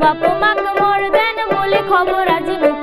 বাপু মাক মোর দেন বলে খবর আজি মুখ